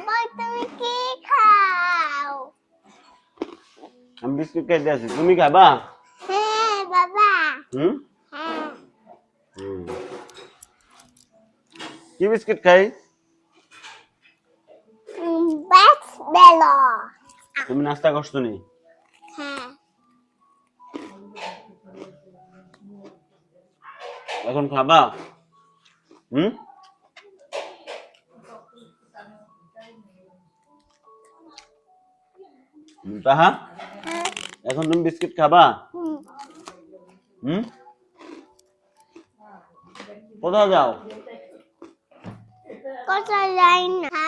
বাবা তুমি কি খাও। আমি বিস্কুট খাইতে আছি তুমি খাবা? হ্যাঁ বাবা। হুম? হ্যাঁ। কি বিস্কুট খাই? তুমি নাস্তা করছ নি? হ্যাঁ। এখন খাবা? হুম? তাহা হ্যাঁ। এখন তুমি বিস্কিট খাবা? হুম। হুম? কোথাও যাও? কোথাও যাই না।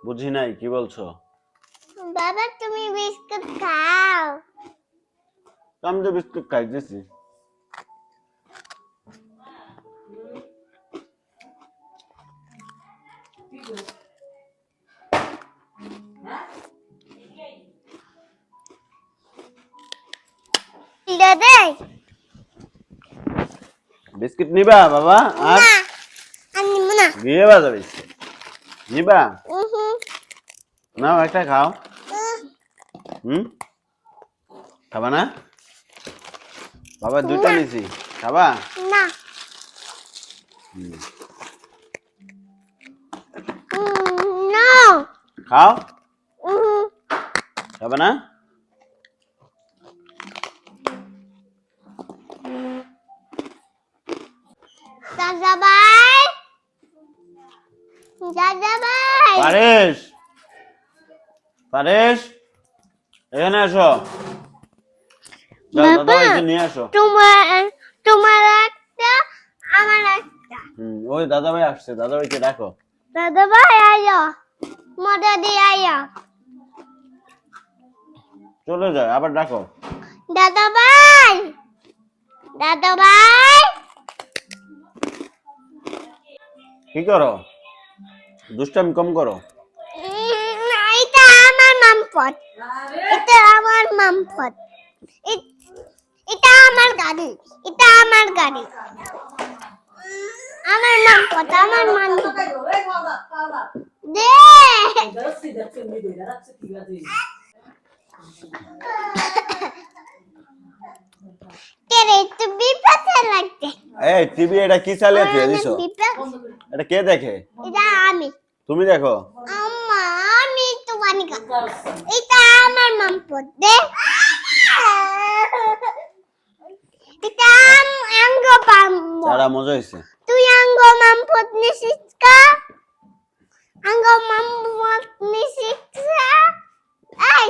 বুঝি নাই কি বলছো? বাবা তুমি বিস্কুট খাও। আমি তো বিস্কুট খাইতেছি। দাদা বিস্কিট নিবা বাবা? আর? না আমি নিব না। দিয়ে বাজাবে নিবা? নাও একটা খাও। হুম? খাবা না? বাবা দুইটা নিছি। খাবা? না। খাও? খাবা না? দাদা ভাই দাদা ভাই পারেশ? পারেশ? এখানে আসো যাও, দাদা বাবা। নিয়ে আসো। তোমার তোমার একটা আমার একটা। ওই দাদা ভাই আসছে দাদা ডাকো। দাদা ভাই আয়ো। মজা দিয়ে আয়ো। চলে যায় আবার ডাকো। দাদা ভাই কি করো? দুষ্টামি কম করো। এটা আমার মামপট এটা আমার মামপট এটা আমার গাড়ি। এটা আমার গাড়ি। আমার মামপট আমার মামপট দে! কে রে তুই বিপাতে লাগছে। এই টিভি এটা কি দিছো বিপা এটা কে দেখে? এটা আমি। তুমি দেখো। আম্মা আমি তো বানিকা এটা আমার এটা আঙ্গ মজা তুই আঙ্গ আঙ্গ? এই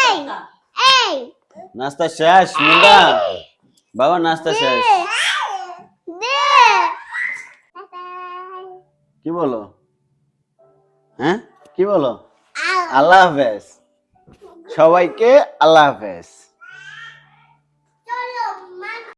এই এই। নাস্তা শেষ মুন্ডা? বাবা নাস্তা শেষ দে কি বলো? হ্যাঁ? কি বলো? আল্লাহ। হাফেজ। সবাইকে আল্লাহ হাফেজ।